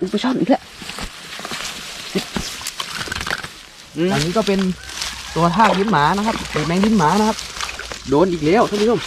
อุปช่อนอีกแล้วอันนี้ก็เป็นตัวท่ากลิ้นหมานะครับเป็นแมงลิ้นหมานะครับ โดนอีกแล้วท่านผู้ชม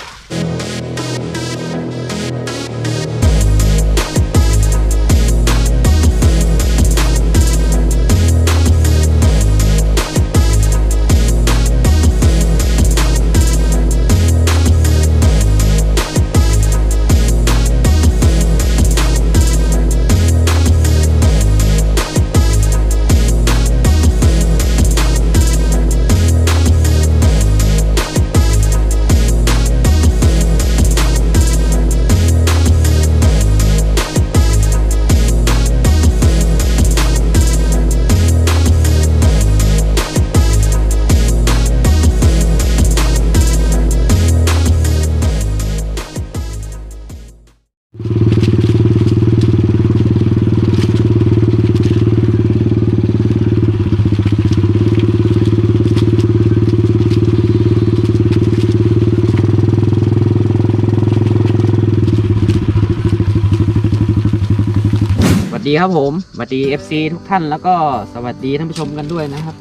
ดีครับผมสวัสดี FC ทุกท่านแล้วก็สวัสดีท่านผู้ชมกันด้วยนะครับ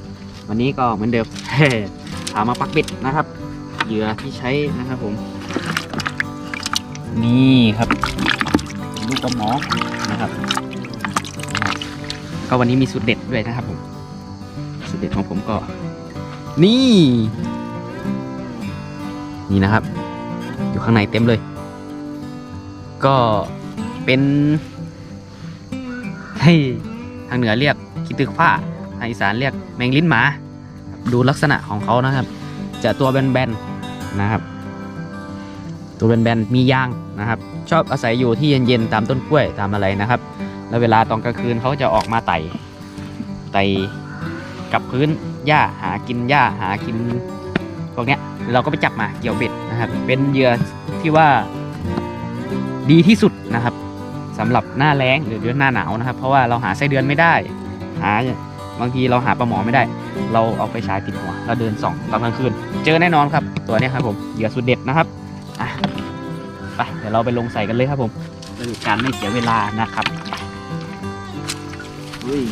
วันนี้ก็เหมือนเดิมพามาปักปิดนะครับ เหยื่อที่ใช้นะครับผม นี่ครับลูกกระหมอนะครับ ก็วันนี้มีสูตรเด็ดด้วยนะครับผมสูตรเด็ดของผมก็ นี่ นี่นะครับ อยู่ข้างในเต็มเลย ก็เป็น ให้ทางเหนือเรียกคิตึกผ้าทางอีสานเรียกแมงลิ้นหมา ดูลักษณะของเขานะครับ จะตัวแบนๆนะครับ ตัวแบนๆมียางนะครับ ชอบอาศัยอยู่ที่เย็นๆตามต้นกล้วยตามอะไรนะครับ แล้วเวลาตอนกลางคืนเขาจะออกมาไต่ไต่กับพื้นหญ้าหากินหญ้าหากินพวกเนี้ยเราก็ไปจับมาเกี่ยวเบ็ดนะครับ เป็นเหยื่อที่ว่าดีที่สุดนะครับ สำหรับหน้าแล้งหรือเดือนหน้าหนาวนะครับ เพราะว่าเราหาไส้เดือนไม่ได้ หาบางทีเราหาปลาหมอไม่ได้ เราเอาไปฉายติดหัว เราเดินส่องตอนกลางคืน เจอแน่นอนครับ ตัวนี้ครับผมเหยื่อสุดเด็ดนะครับอะไปเดี๋ยวเราไปลงใส่กันเลยครับผมเพื่อการไม่เสียเวลานะครับอุ้ย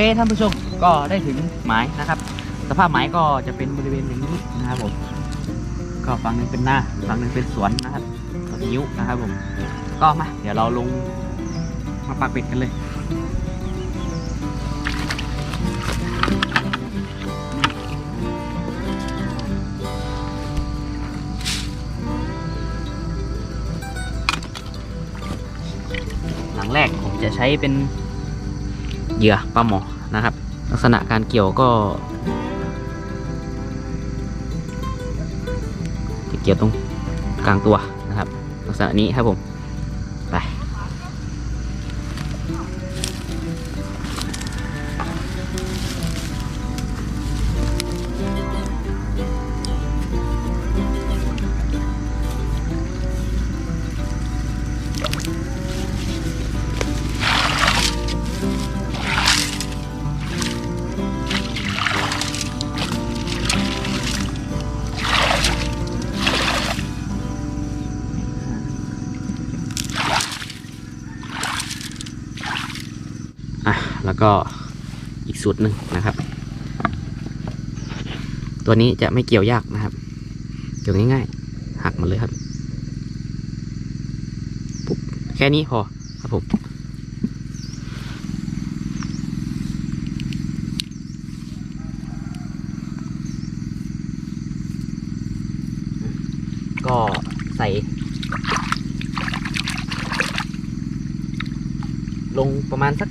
เคท่านผู้ชมก็ได้ถึงหมายนะครับ สภาพหมายก็จะเป็นบริเวณอย่างนี้นะครับผมก็ฝั่งหนึ่งเป็นหน้าฝั่งหนึ่งเป็นสวนนะครับสวนนิ้วนะครับผมก็มาเดี๋ยวเราลงมาปักเป็ดกันเลยหลังแรกผมจะใช้เป็น เหยื่อปลาหมอนะครับ ลักษณะการเกี่ยวก็จะเกี่ยวตรงกลางตัวนะครับ ลักษณะนี้ครับผม แล้วก็อีกสูตรหนึ่งนะครับ ตัวนี้จะไม่เกี่ยวยากนะครับ เกี่ยวง่ายๆ หักมันเลยครับปุ๊บแค่นี้พอครับผมก็ใส่ลงประมาณสัก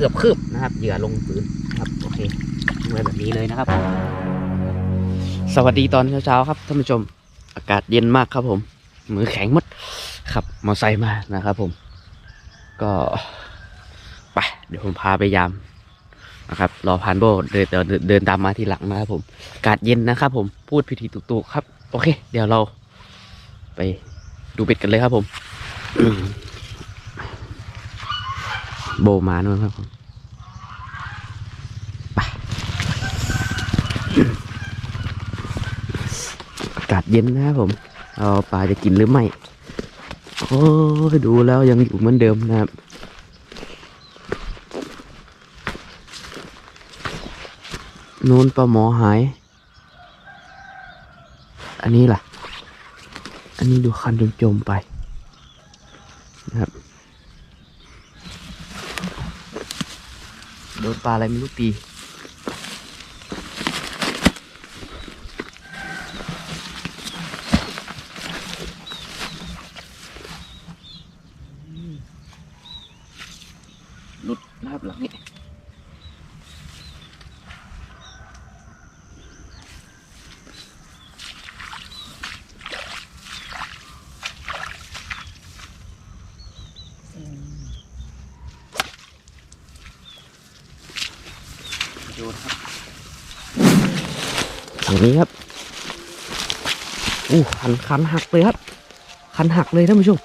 กือบคืบนะครับ เหยื่อลงพื้นนะครับโอเคลงไแบบนี้เลยนะครับ สวัสดีตอนเช้าๆครับท่านผู้ชม อากาศเย็นมากครับผม มือแข็งมดขับมอไซค์มานะครับ ผม ก็ไปเดี๋ยวผมพาไปยามนะครับรอพานโบเดินเดินเดินตามมาทีหลังนะครับผมอากาศเย็นนะครับ ผมพูดพิธีตุกๆครับ โอเค เดี๋ยวเรา ไปดูเป็ดกันเลยครับผม โบมานู่นครับผมไปอากาศเย็นนะครับผม เอาปลาจะกินหรือไม่โอ้ยดูแล้วยังอยู่เหมือนเดิมนะครับ นู้นปลาหมอหาย อันนี้ล่ะ อันนี้ดูคันจมๆไปนะครับ โดนปลาอะไรไม่รู้ตี หลุดนะครับหลังนี้ ดูนะครับฝั่งนี้ครับ อู้คันคันหักเลยครับ คันหักเลยท่านผู้ชม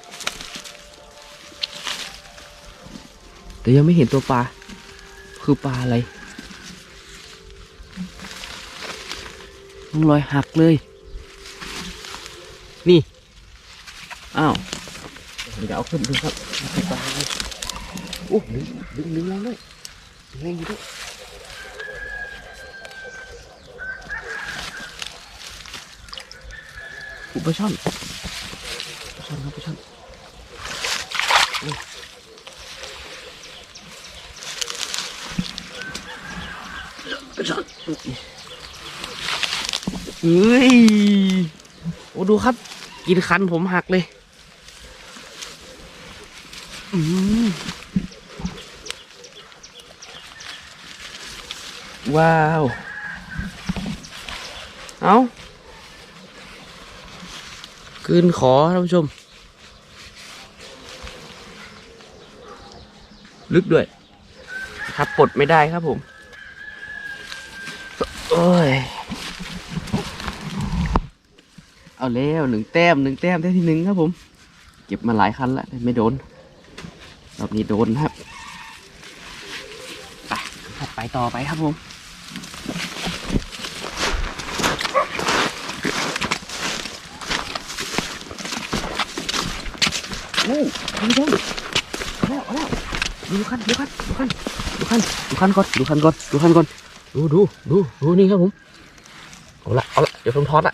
แต่ยังไม่เห็นตัวปลา คือปลาอะไรต้องรอยหักเลย นี่ อ้าว เดี๋ยวเอาขึ้นดูครับปลาอะไรโอ้ดึงดึงดึงแรงด้วยดึงแรงอยู่ด้วย อุปช่อนปลาช่อนครับปลาช่อนอ้ปลาช่อนเฮ้ยโอ้ดูครับ กินคันผมหักเลย อืมว้าว เอา คืนขอท่านผู้ชม ลึกด้วย ครับปลดไม่ได้ครับผม โอ้ย เอาแล้วหนึ่งแต้มหนึ่งแต้มได้ที่หนึ่งครับผม เก็บมาหลายคันแล้วไม่โดน รอบนี้โดนครับ ไป ไปต่อไปครับผม โอ้ดูดูแล้วเอาแล้ว ดูคันดูคันดูคันดูคันดูคันก่อนดูคันก่อนดูคันก่อนดูดูดูดูนี่ครับผมเอาละเอาละเดี๋ยวผมทอดละ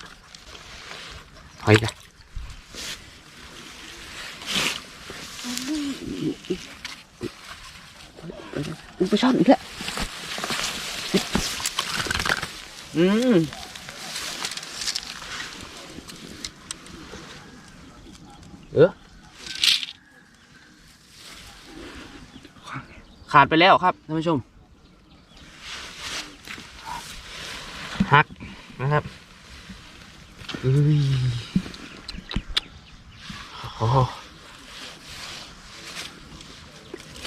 ถอยกันอุ้ยไปช่อนอีกแล้วอืมเออ ขาดไปแล้วครับท่านผู้ชมหักนะครับเอ้ยโอ้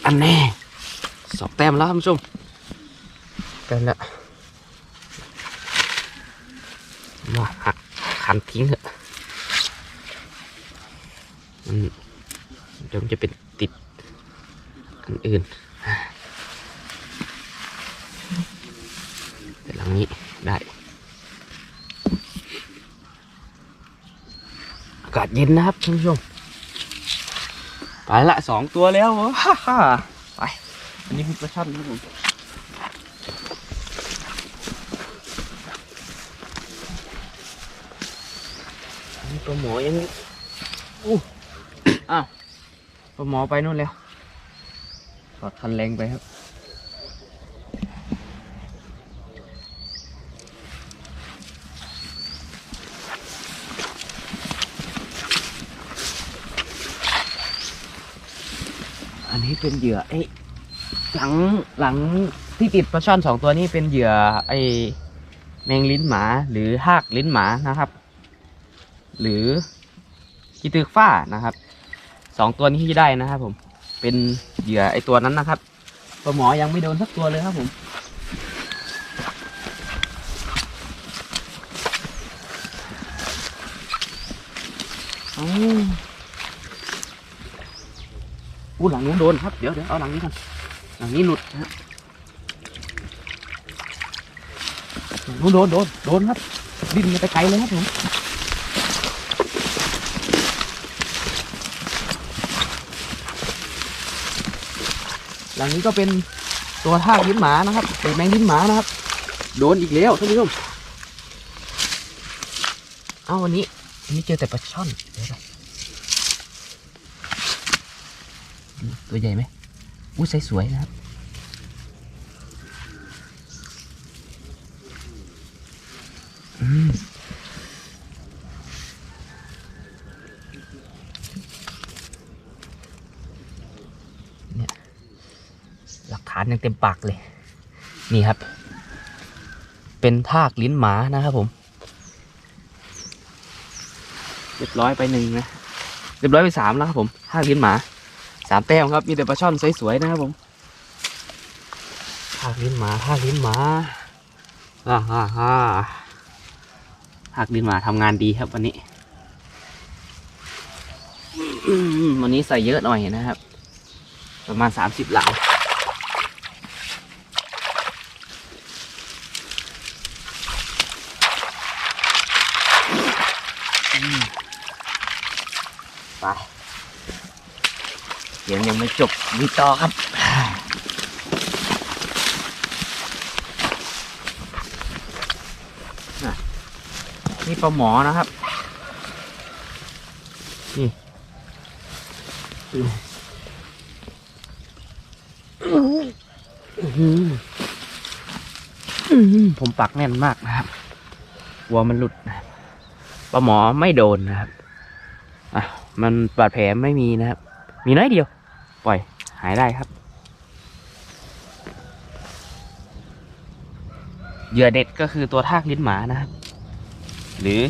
อันแน่สองแต้มแล้วท่านผู้ชมแต้มแล้วมาหักคันทิ้งเถอะมันเดี๋ยวมันจะเป็นติดอันอื่น แต่หลังนี้ได้อากาศเย็นนะครับท่านผู้ชมไปละสองตัวแล้วฮ่าฮ่าไป อันนี้คือปลาช่อนนะผมปลาหมอยังอู้อ้าวปลาหมอไปนู่นแล้ว อดคันแรงไปครับอันนี้เป็นเหยื่อไอ้หลังหลังที่ติดปลาช่อนสองตัวนี้เป็นเหยื่อไอ้แมงลิ้นหมาหรือหากลิ้นหมานะครับ หรือกีตึกฝ้านะครับสองตัวนี้ที่ได้นะครับผม เป็นเหยื่อไอ้ตัวนั้นนะครับปลาหมอยังไม่โดนสักตัวเลยครับผม อู้หลังนู้นโดนครับ เดี๋ยวเดี๋ยวเอาหลังนี้ก่อนหลังนี้หลุดนะครับหลังนู้นโดนโดนโดนครับ ดิ้นไปไกลเลยครับผม หลังนี้ก็เป็นตัวทากลิ้นหมานะครับเป็นแมงลิ้นหมานะครับ โดนอีกแล้วท่านผู้ชมเอาวันนี้วันนี้เจอแต่ปลาช่อนเดี๋ยวตัวใหญ่ไหมอู้ใสสวยนะครับอืมเนี่ย หลักฐานยังเต็มปากเลย นี่ครับ เป็นทากลิ้นหมานะครับผม เรียบร้อยไปหนึ่งนะเรียบร้อยไปสามแล้วครับผมทากลิ้นหมาสามแต้มครับ มีแต่ปลาช่อนสวยๆนะครับผมทากลิ้นหมาทากลิ้นหมาฮ่าฮ่าฮ่าทากลิ้นหมาทำงานดีครับวันนี้อืมวันนี้ใส่เยอะหน่อยนะครับ ประมาณสามสิบหลัง เดี๋ยวยังไม่จบมีต่อครับน่ะนี่ปลาหมอนะครับ นี่อื้ออื้อหืออื้อหือผมปักแน่นมากนะครับหัวมันหลุดนะครับปลาหมอไม่โดนนะครับ อะ มันบาดแผลไม่มีนะครับ มีน้อยเดียว ปล่อย หายได้ครับ เหยื่อเด็ดก็คือตัวทากลิ้นหมานะครับ หรือ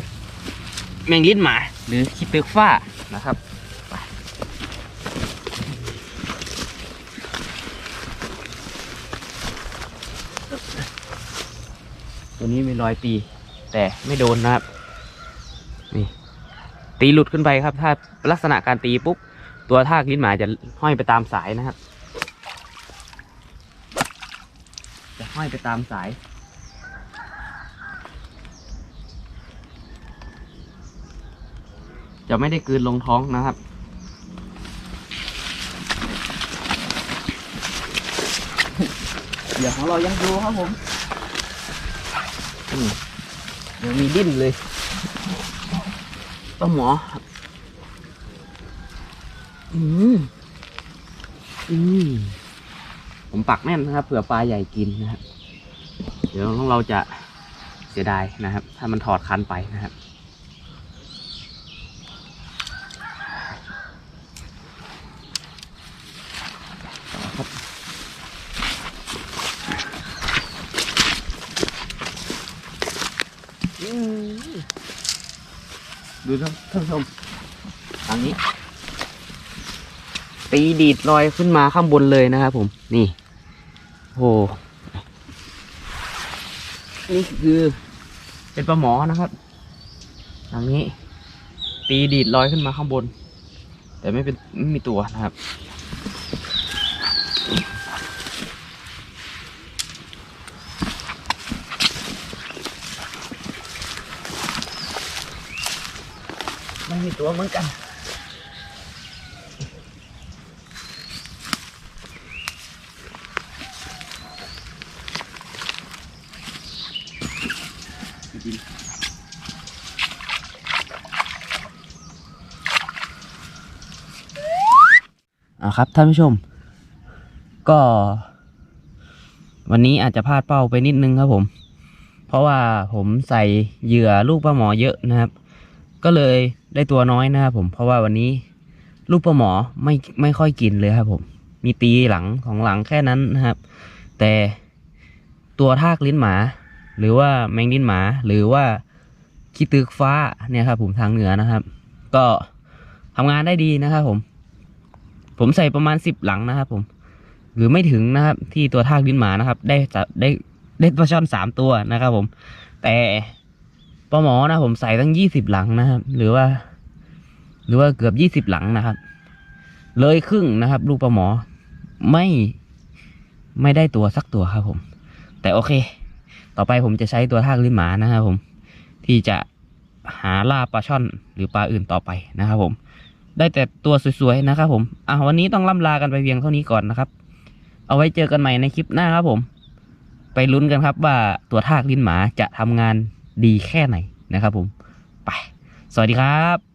แมงลิ้นหมา หรือคิดตึกฟ้านะครับตัวนี้มีรอยตี แต่ไม่โดนนะครับ นี่ ตีหลุดขึ้นไปครับ ถ้าลักษณะการตีปุ๊บ ตัวทากลิ้นหมาจะห้อยไปตามสายนะครับ จะห้อยไปตามสาย จะไม่ได้กลืนลงท้องนะครับเดี๋ยวของเรายังดูครับผมอืมเดี๋ยวมีดิ้นเลยป้าหมอครับ อืมอืมผมปักแน่นนะครับ เผื่อปลาใหญ่กินนะครับ เดี๋ยวของเราจะเสียดายนะครับ ถ้ามันถอดคันไปนะครับต่อครับอืมดูท่านท่านผู้ชมทางนี้ ตีดีดลอยขึ้นมาข้างบนเลยนะครับผมนี่โหนี่คือเป็นปลาหมอนะครับทางนี้ ตีดีดลอยขึ้นมาข้างบน แต่ไม่เป็นไม่มีตัวนะครับไม่มีตัวเหมือนกัน อ่าครับท่านผู้ชม ก็ วันนี้อาจจะพลาดเป้าไปนิดนึงครับผม เพราะว่าผมใส่เหยื่อลูกปลาหมอเยอะนะครับ ก็เลยได้ตัวน้อยนะครับผมเพราะว่าวันนี้ลูกปลาหมอไม่ไม่ค่อยกินเลยครับผม มีตีหลังของหลังแค่นั้นนะครับ แต่ตัวทากลิ้นหมา หรือว่าแมงลิ้นหมา หรือว่าขี้ตึกฟ้าเนี่ยครับผมทางเหนือนะครับ ก็ทำงานได้ดีนะครับผม ผมใส่ประมาณสิบหลังนะครับ ผม หรือไม่ถึงนะครับ ที่ตัวทากลิ้นหมานะครับ ได้ได้ได้ปลาช่อนสามตัวนะครับ ผม แต่ปลาหมอนะผมใส่ตั้งยี่สิบหลังนะครับ หรือว่า หรือว่าเกือบยี่สิบหลังนะครับ เลยครึ่งนะครับ ลูกปลาหมอไม่ไม่ได้ตัวสักตัวครับ ผม แต่โอเค ต่อไปผมจะใช้ตัวทากลิ้นหมานะครับ ผม ที่จะหาล่าปลาช่อนหรือปลาอื่นต่อไปนะครับ ผม ได้แต่ตัวสวยๆนะครับผมอะวันนี้ต้องล่ำลากันไปเพียงเท่านี้ก่อนนะครับ เอาไว้เจอกันใหม่ในคลิปหน้าครับผม ไปลุ้นกันครับว่าตัวทากลิ้นหมาจะทำงานดีแค่ไหนนะครับผม ไป สวัสดีครับ